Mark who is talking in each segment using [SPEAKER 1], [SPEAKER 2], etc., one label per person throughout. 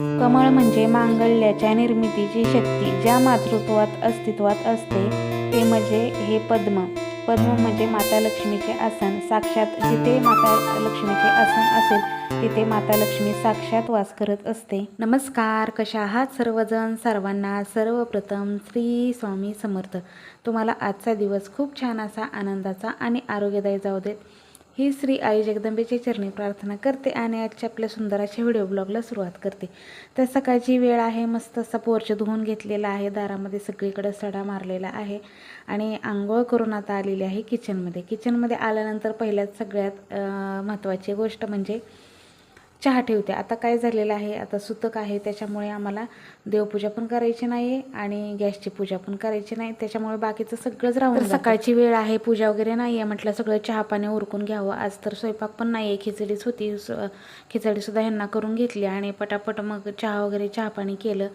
[SPEAKER 1] कमळ म्हणजे मांगल्याच्या निर्मितीची शक्ती ज्या मातृत्वात अस्तित्वात असते ते म्हणजे हे पद्म. पद्म म्हणजे माता लक्ष्मीचे आसन. साक्षात जिथे माता लक्ष्मीचे आसन असेल तिथे माता लक्ष्मी साक्षात वास करत असते. नमस्कार कशा आहात सर्वजण? सर्वांना सर्वप्रथम श्री स्वामी समर्थ. तुम्हाला आजचा दिवस खूप छान असा आनंदाचा आणि आरोग्यदायी जाऊ देत. ही श्री आई जगदंबेची चरणी प्रार्थना करते आणि आजच्या आपल्या सुंदर अशा व्हिडिओ ब्लॉगला सुरुवात करते. तर सकाळची वेळ आहे मस्त असा पोर्च धुवून घेतलेला आहे दारामध्ये सगळीकडे सडा मारलेला आहे आणि आंघोळ करून आता आलेली आहे किचनमध्ये किचनमध्ये आल्यानंतर पहिल्यात सगळ्यात महत्त्वाची गोष्ट म्हणजे चहा ठेवते. आता काय झालेलं आहे? आता सुतक आहे त्याच्यामुळे आम्हाला देवपूजा पण करायची नाही आणि गॅसची पूजा पण करायची नाही. त्याच्यामुळे बाकीचं सगळंच राहून. सकाळची वेळ आहे पूजा वगैरे नाही आहे म्हटलं सगळं चहा पाणी उरकून घ्यावं. आज तर स्वयंपाक पण नाही आहे खिचडीच होती. स- खिचडीसुद्धा ह्यांना करून घेतली आणि पटापट मग चहा वगैरे चहा पाणी केलं.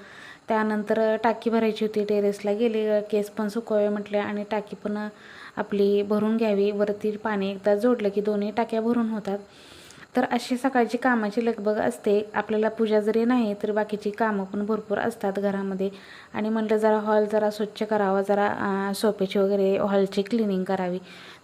[SPEAKER 1] त्यानंतर टाकी भरायची होती टेरेसला गेले. केस पण सुकवावे म्हटले आणि टाकी पण आपली भरून घ्यावी. वरती पाणी एकदा जोडलं की दोन्ही टाक्या भरून होतात. तर अशी सकाळची कामाची लगबग असते. आपल्याला पूजा जरी नाही तर बाकीची कामं पण भरपूर असतात घरामध्ये. आणि म्हटलं जरा हॉल जरा स्वच्छ करावा जरा सोपेची वगैरे हॉलची क्लिनिंग करावी.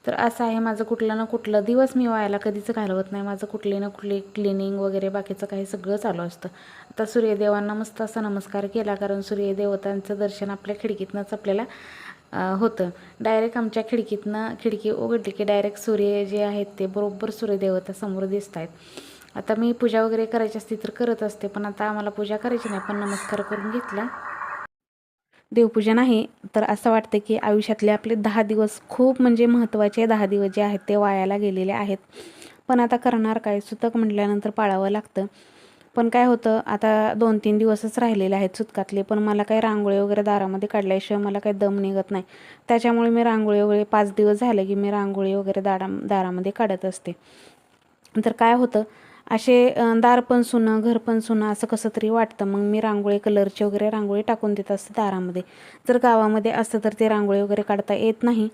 [SPEAKER 1] तर असं आहे माझं कुठलं ना कुठलं. दिवस मी व्हायला कधीच घालवत नाही. माझं कुठली ना कुठली क्लिनिंग वगैरे बाकीचं काही सगळं चालू असतं. आता सूर्यदेवांना मस्त असा नमस्कार केला कारण सूर्यदेवतांचं दर्शन आपल्या खिडकीतनंच आपल्याला होतं. डायरेक्ट आमच्या खिडकीतनं खिडकी उघडली की डायरेक्ट सूर्य जे आहेत ते बरोबर सूर्यदेवता समोर दिसत आहेत आता मी पूजा वगैरे करायची असती तर करत असते पण आता आम्हाला पूजा करायची नाही पण नमस्कार करून घेतला. देवपूजा नाही तर असं वाटतं की आयुष्यातले आपले दहा दिवस खूप म्हणजे महत्त्वाचे दहा दिवस जे आहेत ते वायाला गेलेले आहेत. पण आता करणार काय? सुतक म्हटल्यानंतर पाळावं लागतं. पण काय होतं आता दोन तीन दिवसच राहिलेले आहेत सुतकातले पण मला काही रांगोळी वगैरे दारामध्ये काढल्याशिवाय मला काही दम निघत नाही. त्याच्यामुळे मी रांगोळी वगैरे पाच दिवस झाले की मी रांगोळी वगैरे दारा दारामध्ये काढत असते. तर काय होतं असे दार पण सुनं घर पण सुनं असं कसं तरी वाटतं. मग मी रांगोळी कलरची वगैरे रांगोळी टाकून देत असते दारामध्ये. जर गावामध्ये असतं तर ते रांगोळी वगैरे काढता येत नाही.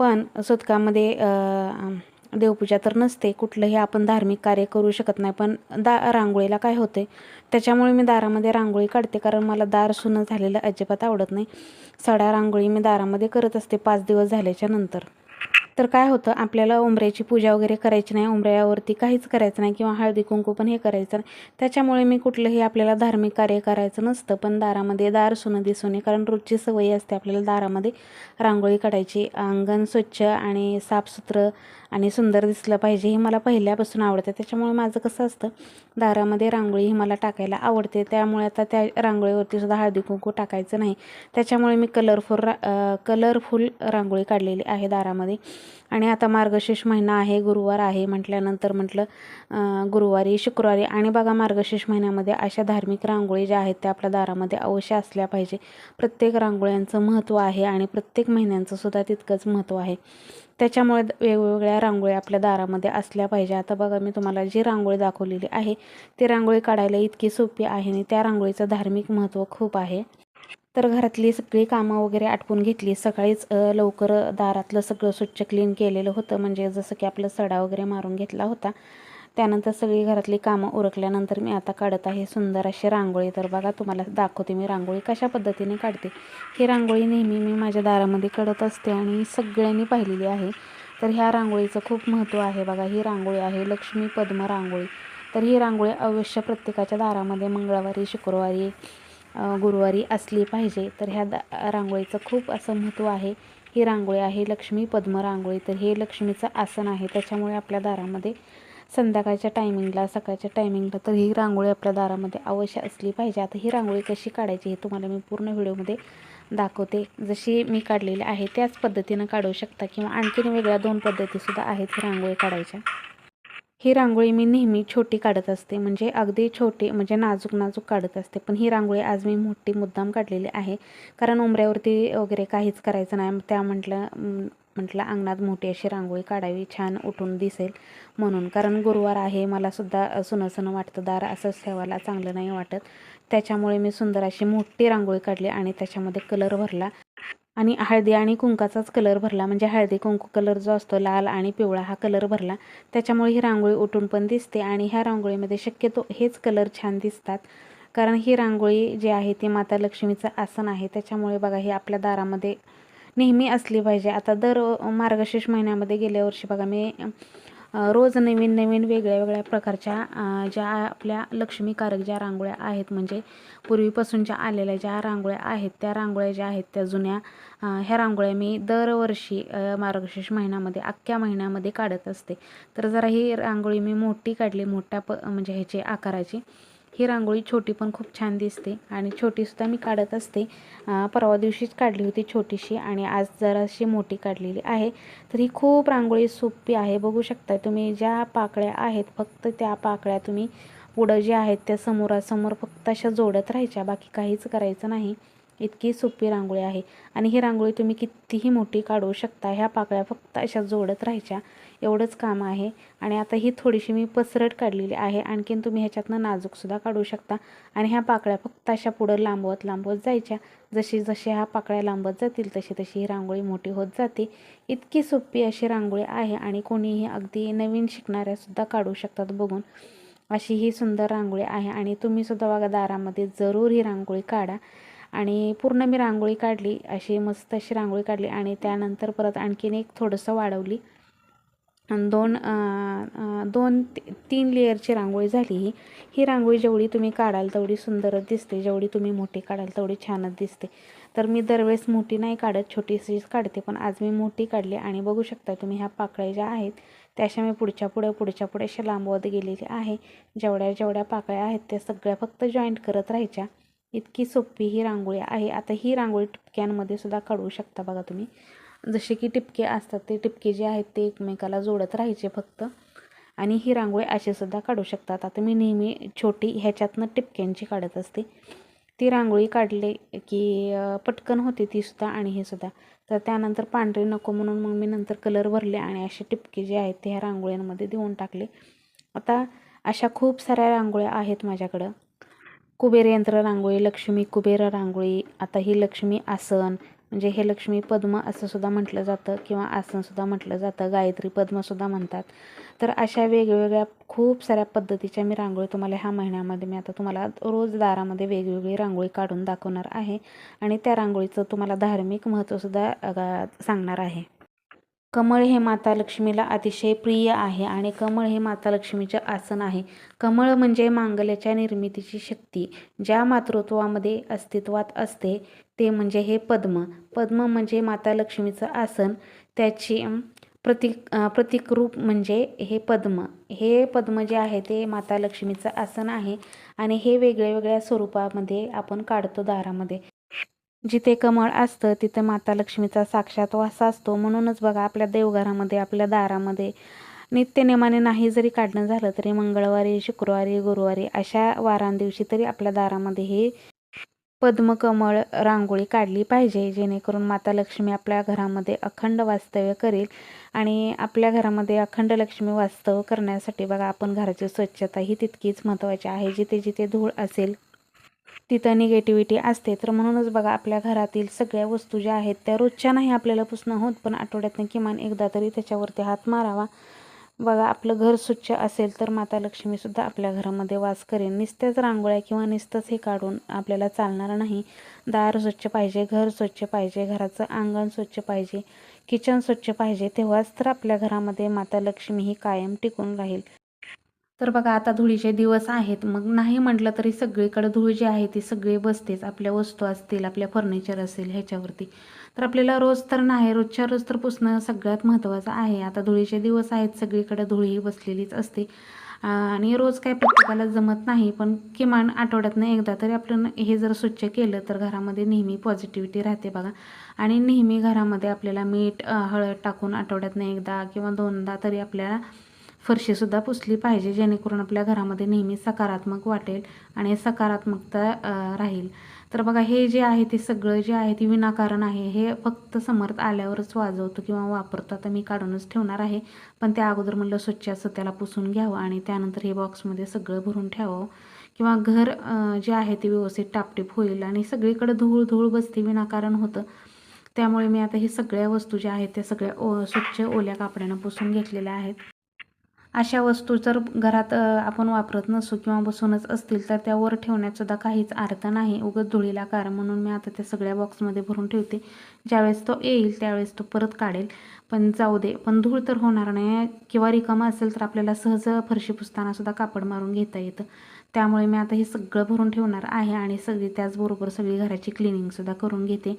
[SPEAKER 1] पण सुतकामध्ये देवपूजा तर नसते कुठलंही आपण धार्मिक कार्य करू शकत नाही. पण दा रांगोळीला काय होते त्याच्यामुळे मी दारामध्ये रांगोळी काढते कारण मला दार सुनं झालेलं अजिबात आवडत नाही. सडा रांगोळी मी दारामध्ये करत असते पाच दिवस झाल्याच्यानंतर. तर काय होतं आपल्याला उंबऱ्याची पूजा वगैरे करायची नाही उंबऱ्यावरती काहीच करायचं नाही किंवा हळदी कुंकू पण हे करायचं नाही. त्याच्यामुळे मी कुठलंही आपल्याला धार्मिक कार्य करायचं नसतं पण दारामध्ये दार सुनं दिसून ये कारण रोजची सवय असते आपल्याला दारामध्ये रांगोळी काढायची. अंगण स्वच्छ आणि साफसुथरं आणि सुंदर दिसलं पाहिजे हे मला पहिल्यापासून आवडतं. त्याच्यामुळे माझं कसं असतं दारामध्ये रांगोळी ही मला टाकायला आवडते. त्यामुळे आता त्या रांगोळीवरती सुद्धा हळदी कुंकू टाकायचं नाही. त्याच्यामुळे मी कलरफुल रा कलरफुल रांगोळी काढलेली आहे दारामध्ये. आणि आता मार्गशीर्ष महिना आहे गुरुवार आहे म्हटल्यानंतर म्हटलं गुरुवारी शुक्रवारी आणि बघा मार्गशीर्ष महिन्यामध्ये अशा धार्मिक रांगोळी ज्या आहेत त्या आपल्या दारामध्ये अवश्य असल्या पाहिजे. प्रत्येक रांगोळ्यांचं महत्त्व आहे आणि प्रत्येक महिन्यांचं सुद्धा तितकंच महत्त्व आहे. त्याच्यामुळे वेगवेगळ्या रांगोळी आपल्या दारामध्ये असल्या पाहिजे. आता बघा मी तुम्हाला जी रांगोळी दाखवलेली आहे ती रांगोळी काढायला इतकी सोपी आहे आणि त्या रांगोळीचं धार्मिक महत्त्व खूप आहे. तर घरातली सगळी कामं वगैरे आटपून घेतली सकाळीच लवकर दारातलं सगळं स्वच्छ क्लीन केलेलं होतं. म्हणजे जसं की आपलं सडा वगैरे मारून घेतला होता. त्यानंतर सगळी घरातली कामं उरकल्यानंतर मी आता काढत आहे सुंदर अशी रांगोळी. तर बघा तुम्हाला दाखवते मी रांगोळी कशा पद्धतीने काढते. ही रांगोळी नेहमी मी माझ्या दारामध्ये काढत असते आणि सगळ्यांनी पाहिलेली आहे. तर ह्या रांगोळीचं खूप महत्त्व आहे बघा. ही रांगोळी आहे लक्ष्मी पद्म रांगोळी. तर ही रांगोळी अवश्य प्रत्येकाच्या दारामध्ये मंगळवारी शुक्रवारी गुरुवारी असली पाहिजे. तर ह्या दा रांगोळीचं खूप असं महत्त्व आहे. ही रांगोळी आहे लक्ष्मी पद्म रांगोळी. तर हे लक्ष्मीचं आसन आहे. त्याच्यामुळे आपल्या दारामध्ये संध्याकाळच्या टायमिंगला सकाळच्या टायमिंगला तर ही रांगोळी आपल्या दारामध्ये अवश्य असली पाहिजे. आता ही रांगोळी कशी काढायची हे तुम्हाला मी पूर्ण व्हिडिओमध्ये दाखवते. जशी मी काढलेली आहे त्याच पद्धतीनं काढू शकता किंवा आणखीन वेगळ्या दोन पद्धतीसुद्धा आहेत रांगोळी काढायच्या. ही रांगोळी मी नेहमी छोटी काढत असते. म्हणजे अगदी छोटी म्हणजे नाजूक नाजूक काढत असते. पण ही रांगोळी आज मी मोठी मुद्दाम काढलेली आहे. कारण उंबऱ्यावरती वगैरे काहीच करायचं नाही. त्या म्हटलं म्हटलं अंगणात मोठी अशी रांगोळी काढावी छान उठून दिसेल म्हणून. कारण गुरुवार आहे मला सुद्धा वाटतं दार असंच ठेवायला चांगलं नाही वाटत. त्याच्यामुळे मी सुंदर अशी मोठी रांगोळी काढली आणि त्याच्यामध्ये कलर भरला. आणि हळदी आणि कुंकाचाच कलर भरला. म्हणजे हळदी कुंकू कलर जो असतो लाल आणि पिवळा हा कलर भरला. त्याच्यामुळे ही रांगोळी उठून पण दिसते आणि ह्या रांगोळीमध्ये शक्यतो हेच कलर छान दिसतात. कारण ही रांगोळी जी आहे ती माता लक्ष्मीचं आसन आहे. त्याच्यामुळे बघा ही आपल्या दारामध्ये नेहमी असली पाहिजे. आता दर मार्गशीर्ष महिन्यामध्ये गेल्या वर्षी बघा मी रोज नवीन नवीन वेगळ्या वेगळ्या प्रकारच्या ज्या आपल्या लक्ष्मीकारक ज्या रांगोळ्या आहेत म्हणजे पूर्वीपासूनच्या आलेल्या ज्या रांगोळ्या आहेत त्या रांगोळ्या ज्या आहेत त्या जुन्या ह्या रांगोळ्या मी दरवर्षी मार्गशीर्ष महिन्यामध्ये अख्ख्या महिन्यामध्ये काढत असते. तर जरा ही रांगोळी मी मोठी काढली मोठ्या प म्हणजे ह्याची आकाराची. ही रांगोळी छोटी पण खूप छान दिसते. आणि छोटीसुद्धा मी काढत असते. परवा दिवशीच काढली होती छोटीशी आणि आज जराशी मोठी काढलेली आहे. तर ही खूप रांगोळी सोपी आहे. बघू शकता तुम्ही ज्या पाकळ्या आहेत फक्त त्या पाकळ्या तुम्ही पुढं जे आहेत त्या समोरासमोर फक्त अशा जोडत राहायच्या. बाकी काहीच करायचं नाही. इतकी सोपी रांगोळी आहे. आणि ही रांगोळी तुम्ही कितीही मोठी काढू शकता ह्या पाकळ्या फक्त अशा जोडत राहायच्या. एवढंच काम आहे. आणि आता ही थोडीशी मी पसरट काढलेली आहे. आणखीन तुम्ही ह्याच्यातनं नाजूकसुद्धा काढू शकता. आणि ह्या पाकळ्या फक्त अशा पुढं लांबवत लांबवत जायच्या. जशी जशी ह्या पाकळ्या लांबत जातील तशी तशी ही रांगोळी मोठी होत जाते. इतकी सोपी अशी रांगोळी आहे आणि कोणीही अगदी नवीन शिकणाऱ्यासुद्धा काढू शकतात बघून. अशी ही सुंदर रांगोळी आहे. आणि तुम्हीसुद्धा बघा दारामध्ये जरूर ही रांगोळी काढा. आणि पूर्ण मी रांगोळी काढली अशी मस्त अशी रांगोळी काढली आणि त्यानंतर परत आणखीन एक थोडंसं वाढवली. आणि दोन दोन तीन लेअरची रांगोळी झाली ही. ही रांगोळी जेवढी तुम्ही काढाल तेवढी सुंदरच दिसते जेवढी तुम्ही मोठी काढाल तेवढी छानच दिसते. तर मी दरवेळेस मोठी नाही काढत छोटीशीच काढते पण आज मी मोठी काढली आणि बघू शकता तुम्ही ह्या पाकळ्या ज्या आहेत त्या अशा मी पुढच्या पुढे पुढच्या पुढे अशा लांबवत गेलेली आहे. जेवढ्या जेवढ्या पाकळ्या आहेत त्या सगळ्या फक्त जॉईंट करत राहायच्या. इतकी सोपी ही रांगोळी आहे. आता ही रांगोळी टिपक्यांमध्ये सुद्धा काढू शकता बघा तुम्ही. जसे की टिपके असतात ते टिपके जे आहेत ते एकमेकाला जोडत राहायचे फक्त. आणि ही रांगोळी असेसुद्धा काढू शकतात. आता मी नेहमी छोटी ह्याच्यातनं टिपक्यांची काढत असते. ती रांगोळी काढले की पटकन होते ती सुद्धा आणि हे सुद्धा. तर त्यानंतर पांढरे नको म्हणून मग मी नंतर कलर भरले आणि असे टिपके जे आहेत ते ह्या रांगोळ्यांमध्ये देऊन टाकले. आता अशा खूप साऱ्या रांगोळ्या आहेत माझ्याकडं. कुबेर यंत्र रांगोळी लक्ष्मी कुबेर रांगोळी. आता ही लक्ष्मी आसन म्हणजे हे लक्ष्मी पद्म असं सुद्धा म्हटलं जातं किंवा आसनसुद्धा म्हटलं जातं गायत्री पद्मसुद्धा म्हणतात. तर अशा वेगवेगळ्या खूप साऱ्या पद्धतीच्या मी रांगोळी तुम्हाला ह्या महिन्यामध्ये मी आता तुम्हाला रोज दारामध्ये वेगवेगळी रांगोळी काढून दाखवणार आहे. आणि त्या रांगोळीचं तुम्हाला धार्मिक महत्त्वसुद्धा सांगणार आहे. कमळ हे माता लक्ष्मीला अतिशय प्रिय आहे आणि कमळ हे माता लक्ष्मीचे आसन आहे. कमळ म्हणजे मांगल्याच्या निर्मितीची शक्ती ज्या मातृत्वामध्ये अस्तित्वात असते ते म्हणजे हे पद्म. पद्म म्हणजे माता लक्ष्मीचं आसन. त्याची प्रतीक प्रतीक रूप म्हणजे हे पद्म. हे पद्म जे आहे ते माता लक्ष्मीचं आसन आहे आणि हे वेगळ्या वेगळ्या स्वरूपामध्ये आपण काढतो दारामध्ये. जिथे कमळ असतं तिथे माता लक्ष्मीचा साक्षात वास असतो. म्हणूनच बघा आपल्या देवघरामध्ये आपल्या दारामध्ये नित्यनेमाने नाही जरी काढणं झालं तरी मंगळवारी शुक्रवारी गुरुवारी अशा वारांदिवशी तरी आपल्या दारामध्ये हे पद्मकमळ रांगोळी काढली पाहिजे. जेणेकरून माता लक्ष्मी आपल्या घरामध्ये अखंड वास्तव्य करेल आणि आपल्या घरामध्ये अखंड लक्ष्मी वास्तव करण्यासाठी बघा आपण घराची स्वच्छता ही तितकीच महत्त्वाची आहे. जिथे जिथे धूळ असेल तिथं निगेटिव्हिटी असते. तर म्हणूनच बघा आपल्या घरातील सगळ्या वस्तू ज्या आहेत त्या रोजच्या नाही आपल्याला पुसणं होत पण आठवड्यातनं किमान एकदा तरी त्याच्यावरती हात मारावा. बघा आपलं घर स्वच्छ असेल तर माता लक्ष्मीसुद्धा आपल्या घरामध्ये वास करेन. नुसत्याच रांगोळ्या किंवा नुसतंच हे काढून आपल्याला चालणार नाही. दार स्वच्छ पाहिजे घर स्वच्छ पाहिजे घराचं अंगण स्वच्छ पाहिजे किचन स्वच्छ पाहिजे तेव्हाच तर आपल्या घरामध्ये माता लक्ष्मी ही कायम टिकून राहील. तर बघा आता धुळीचे दिवस आहेत. मग नाही म्हटलं तरी सगळीकडे धूळ जी आहे ती सगळी बसतेच. आपल्या वस्तू असतील आपल्या फर्निचर असेल ह्याच्यावरती. तर आपल्याला रोज तर नाही रोजच्या रोज तर पुसणं सगळ्यात महत्त्वाचं आहे. आता धुळीचे दिवस आहेत सगळीकडे धुळी बसलेलीच असते. आणि रोज काय प्रत्येकाला जमत नाही पण किमान आठवड्यातनं एकदा तरी आपलं हे जर स्वच्छ केलं तर घरामध्ये नेहमी पॉझिटिव्हिटी राहते बघा. आणि नेहमी घरामध्ये आपल्याला मीठ हळद टाकून आठवड्यातनं एकदा किंवा दोनदा तरी आपल्याला फरशीसुद्धा पुसली पाहिजे जेणेकरून आपल्या घरामध्ये नेहमी सकारात्मक वाटेल आणि सकारात्मकता राहील. तर बघा हे जे आहे ते सगळं जे आहे ते विनाकारण आहे. हे फक्त समर्थ आल्यावरच वाजवतो किंवा वापरतो. आता मी काढूनच ठेवणार आहे. पण त्या अगोदर म्हणलं स्वच्छ असं त्याला पुसून घ्यावं आणि त्यानंतर हे बॉक्समध्ये सगळं भरून ठेवावं. किंवा घर जे आहे ते व्यवस्थित टापटीप होईल आणि सगळीकडे धूळ धूळ बसते विनाकारण होतं. त्यामुळे मी आता हे सगळ्या वस्तू ज्या आहेत त्या सगळ्या ओ स्वच्छ ओल्या कापड्यानं पुसून घेतलेल्या आहेत. अशा वस्तू जर घरात आपण वापरत नसू किंवा बसूनच असतील तर त्यावर ठेवण्यात सुद्धा काहीच अर्थ नाही. उगत धुळीला कार म्हणून मी आता त्या सगळ्या बॉक्समध्ये भरून ठेवते. ज्यावेळेस तो येईल त्यावेळेस तो परत काढेल. पण जाऊ दे. पण धूळ तर होणार नाही. किंवा रिकामा असेल तर आपल्याला सहज फरशी पुसतानासुद्धा कापड मारून घेता येतं. त्यामुळे मी आता हे सगळं भरून ठेवणार आहे आणि सगळी त्याचबरोबर सगळी घराची क्लिनिंगसुद्धा करून घेते.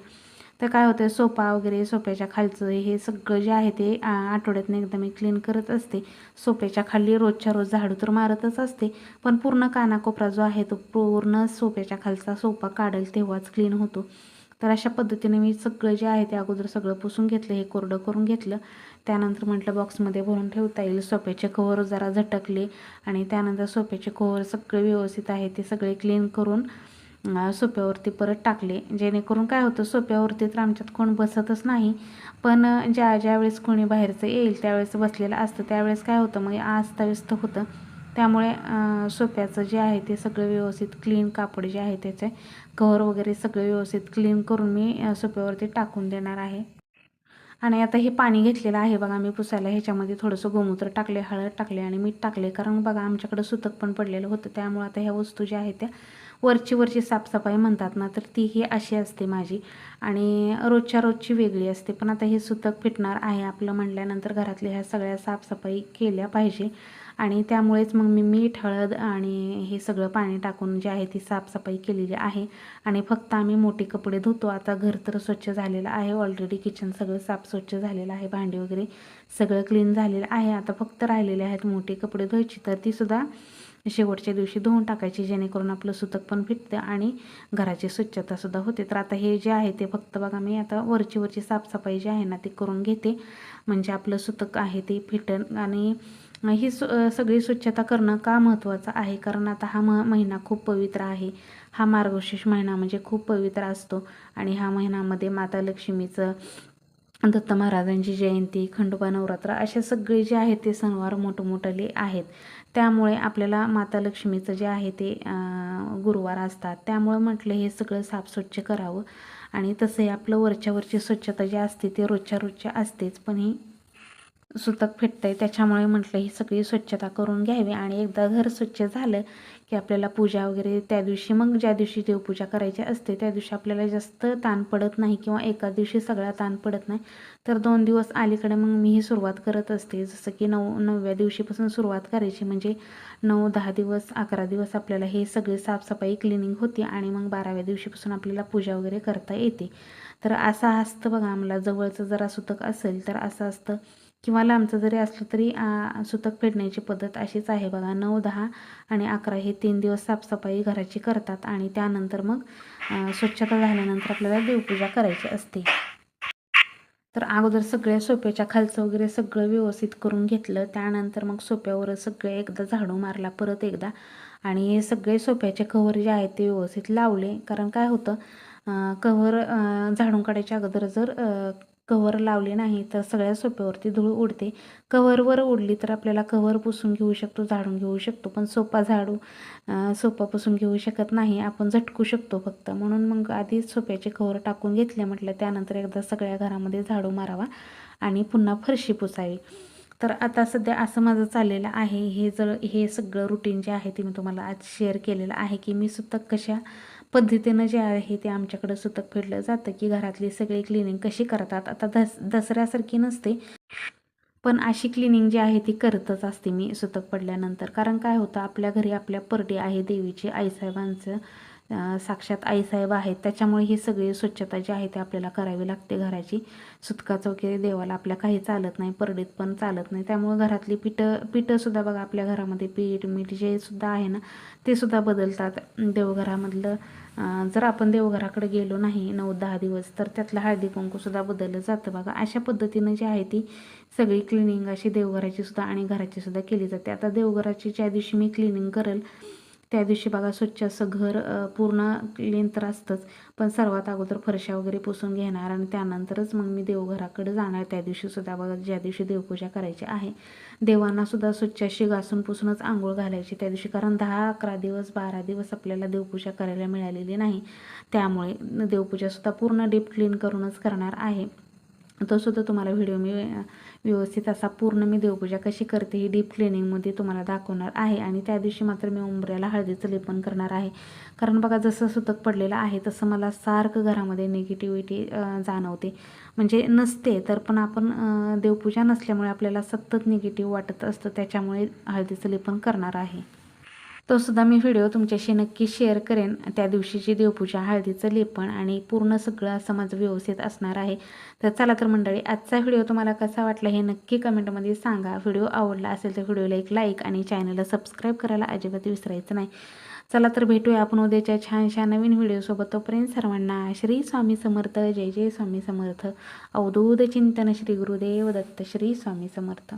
[SPEAKER 1] तर काय होतं सोफा वगैरे सोफ्याच्या खालचं हे सगळं जे आहे ते आठवड्यातनं एकदा मी क्लीन करत असते. सोफ्याच्या खाली रोजच्या रोज झाडू तर मारतच असते पण पूर्ण कानाकोपरा जो आहे तो पूर्ण सोफ्याच्या खालचा सोफा काढेल तेव्हाच क्लीन होतो. तर अशा पद्धतीने मी सगळं जे आहे ते अगोदर सगळं पुसून घेतलं हे कोरडं करून घेतलं. त्यानंतर म्हटलं बॉक्समध्ये भरून ठेवता येईल. सोफ्याचे कव्हर जरा झटकले आणि त्यानंतर सोफ्याचे कव्हर सगळे व्यवस्थित आहे ते सगळे क्लीन करून सोप्यावरती परत टाकले. जेणेकरून काय होतं सोप्यावरती तर आमच्यात कोण बसतच नाही पण ज्या ज्यावेळेस कोणी बाहेरचं येईल त्यावेळेस बसलेलं असतं. त्यावेळेस काय होतं मग अस्ताव्यस्त होतं. त्यामुळे सोप्याचं जे आहे ते सगळं व्यवस्थित क्लीन कापड जे आहे त्याचे कव्हर वगैरे सगळं व्यवस्थित क्लीन करून मी सोप्यावरती टाकून देणार आहे. आणि आता हे पाणी घेतलेलं आहे बघा मी पुसायला. ह्याच्यामध्ये थोडंसं गोमूत्र टाकले हळद टाकले आणि मीठ टाकले कारण बघा आमच्याकडं सुतक पण पडलेलं होतं. त्यामुळे आता ह्या वस्तू ज्या आहेत त्या वरची वरची साफसफाई म्हणतात ना तर ती ही अशी असते माझी. आणि रोजच्या रोजची वेगळी असते. पण आता हे सुतक फिटणार आहे आपलं म्हटल्यानंतर घरातल्या ह्या सगळ्या साफसफाई केल्या पाहिजे. आणि त्यामुळेच मग मी मीठ हळद आणि हे सगळं पाणी टाकून जे आहे ती साफसफाई केलेली आहे. आणि फक्त आम्ही मोठे कपडे धुतो. आता घर तर स्वच्छ झालेलं आहे. ऑलरेडी किचन सगळं साफ स्वच्छ झालेलं आहे. भांडी वगैरे सगळं क्लीन झालेलं आहे. आता फक्त राहिलेले आहेत मोठे कपडे धुवायची. तर ती सुद्धा शेवटच्या दिवशी धुवून टाकायची जेणेकरून आपलं सुतक पण फिटतं आणि घराची स्वच्छतासुद्धा होते. तर आता हे जे आहे ते फक्त बघा मी आता वरची वरची साफसफाई जी आहे ना ती करून घेते. म्हणजे आपलं सुतक आहे ते फिटन आणि ही सु सगळी स्वच्छता करणं का महत्त्वाचं आहे? कारण आता हा म महिना खूप पवित्र आहे. हा मार्गशीर्ष महिना म्हणजे खूप पवित्र असतो. आणि ह्या महिन्यामध्ये माता लक्ष्मीचं दत्त महाराजांची जयंती खंडोबा नवरात्र असे सगळे जे आहेत ते सणवार मोठमोठले आहेत. त्यामुळे आपल्याला माता लक्ष्मीचं जे आहे ते गुरुवार असतात. त्यामुळं म्हटलं हे सगळं साफस्वच्छ करावं. आणि तसंही आपलं वरच्यावरची स्वच्छता जी असते ते रोजच्या रोजच्या असतेच. पण ही सुतक फिटतंय. त्याच्यामुळे म्हटलं ही सगळी स्वच्छता करून घ्यावी. आणि एकदा घर स्वच्छ झालं की आपल्याला पूजा वगैरे त्या दिवशी मग ज्या दिवशी देवपूजा करायची असते त्या दिवशी आपल्याला जास्त ताण पडत नाही किंवा एका दिवशी सगळा ताण पडत नाही. तर दोन दिवस अलीकडे मग मी ही सुरुवात करत असते. जसं की नऊ नवव्या दिवशीपासून सुरुवात करायची. म्हणजे नऊ दहा दिवस अकरा दिवस आपल्याला हे सगळे साफसफाई क्लिनिंग होते आणि मग बाराव्या दिवशीपासून आपल्याला पूजा वगैरे करता येते. तर असं असतं बघा आम्हाला जवळचं जरा सुतक असेल तर असं असतं. किंवा लांबचं जरी असलं तरी सुतक फेडण्याची पद्धत अशीच आहे बघा. नऊ दहा आणि अकरा हे तीन दिवस साफसफाई घराची करतात आणि त्यानंतर मग स्वच्छता झाल्यानंतर आपल्याला देवपूजा करायची असते. तर अगोदर सगळ्या सोप्याच्या खालचं वगैरे सगळं व्यवस्थित करून घेतलं. त्यानंतर मग सोप्यावर सगळे एकदा झाडू मारला परत एकदा. आणि हे सगळे सोप्याचे कव्हर जे आहेत ते व्यवस्थित लावले. कारण काय होतं कव्हर झाडून काढायच्या अगोदर जर कव्हर लावले नाही तर सगळ्या सोप्यावरती धूळ उडते. कव्हरवर उडली तर आपल्याला कव्हर पुसून घेऊ शकतो झाडून घेऊ शकतो पण सोपा झाडू सोपा पुसून घेऊ शकत नाही. आपण झटकू शकतो फक्त. म्हणून मग आधी सोप्याचे कव्हर टाकून घेतले म्हटलं त्यानंतर एकदा सगळ्या घरामध्ये झाडू मारावा आणि पुन्हा फरशी पुसावी. तर आता सध्या असं माझं चाललेलं आहे. हे जर हे सगळं रुटीन जे आहे ते मी तुम्हाला आज शेअर केलेलं आहे की मी सुतक कशा पद्धतीनं जे आहे ते आमच्याकडं सुतक फेडलं जातं की घरातली सगळी क्लिनिंग कशी करतात. आता दस दसऱ्यासारखी नसते पण अशी क्लिनिंग जी आहे ती करतच असते मी सुतक पडल्यानंतर. कारण काय होतं आपल्या घरी आपल्या परडे आहे देवीची आईसाहेबांचं साक्षात आईसाहेब आहेत. त्याच्यामुळे ही सगळी स्वच्छता जी आहे ती आपल्याला करावी लागते घराची. सुतकाचं वगैरे देवाला आपल्या काही चालत नाही परडीत पण चालत नाही. त्यामुळे घरातली पिठं पिठंसुद्धा बघा आपल्या घरामध्ये पीठ मीठ जे सुद्धा आहे ना ते सुद्धा बदलतात. देवघरामधलं जर आपण देवघराकडे गेलो नाही नऊ दहा दिवस तर त्यातलं हळदी कुंकूसुद्धा बदललं जातं बघा. अशा पद्धतीनं जी आहे ती सगळी क्लिनिंग अशी देवघराची सुद्धा आणि घराची सुद्धा केली जाते. आता देवघराची ज्या दिवशी मी क्लिनिंग करेल त्या दिवशी बघा स्वच्छ असं घर पूर्ण क्लीन तर असतंच. पण सर्वात अगोदर फरशा वगैरे पुसून घेणार आणि त्यानंतरच मग मी देवघराकडे जाणार. त्या दिवशीसुद्धा बघा ज्या दिवशी देवपूजा करायची आहे देवांनासुद्धा स्वच्छ अशी घासून पुसूनच आंघोळ घालायची त्या दिवशी. कारण दहा अकरा दिवस बारा दिवस आपल्याला देवपूजा करायला मिळालेली नाही. त्यामुळे देवपूजासुद्धा पूर्ण डीप क्लीन करूनच करणार आहे. तोसुद्धा तुम्हाला व्हिडिओ मी व्यवस्थित असा पूर्ण मी देवपूजा कशी करते ही डीप क्लिनिंगमध्ये तुम्हाला दाखवणार आहे. आणि त्या दिवशी मात्र मी उंबऱ्याला हळदीचं लेपन करणार आहे. कारण बघा जसं सुतक पडलेलं आहे तसं मला सारखं घरामध्ये निगेटिव्हिटी जाणवते. म्हणजे नसते तर पण आपण देवपूजा नसल्यामुळे आपल्याला सतत निगेटिव्ह वाटत असतं. त्याच्यामुळे हळदीचं लेपन करणार आहे. तो सुद्धा मी व्हिडिओ तुमच्याशी नक्की शेअर करेन. त्या दिवशीची देवपूजा हळदीचं लेपन आणि पूर्ण सगळं असं माझं व्यवस्थित असणार आहे. तर चला तर मंडळी आजचा व्हिडिओ तुम्हाला कसा वाटला हे नक्की कमेंटमध्ये सांगा. व्हिडिओ आवडला असेल तर व्हिडिओला एक लाईक आणि चॅनलला सबस्क्राईब करायला अजिबात विसरायचं नाही. चला तर भेटूया आपण उद्याच्या छानशा नवीन व्हिडिओसोबत. तोपर्यंत सर्वांना श्री स्वामी समर्थ जय जय स्वामी समर्थ. अवधूत चिंतन श्री गुरुदेव दत्त श्री स्वामी समर्थ.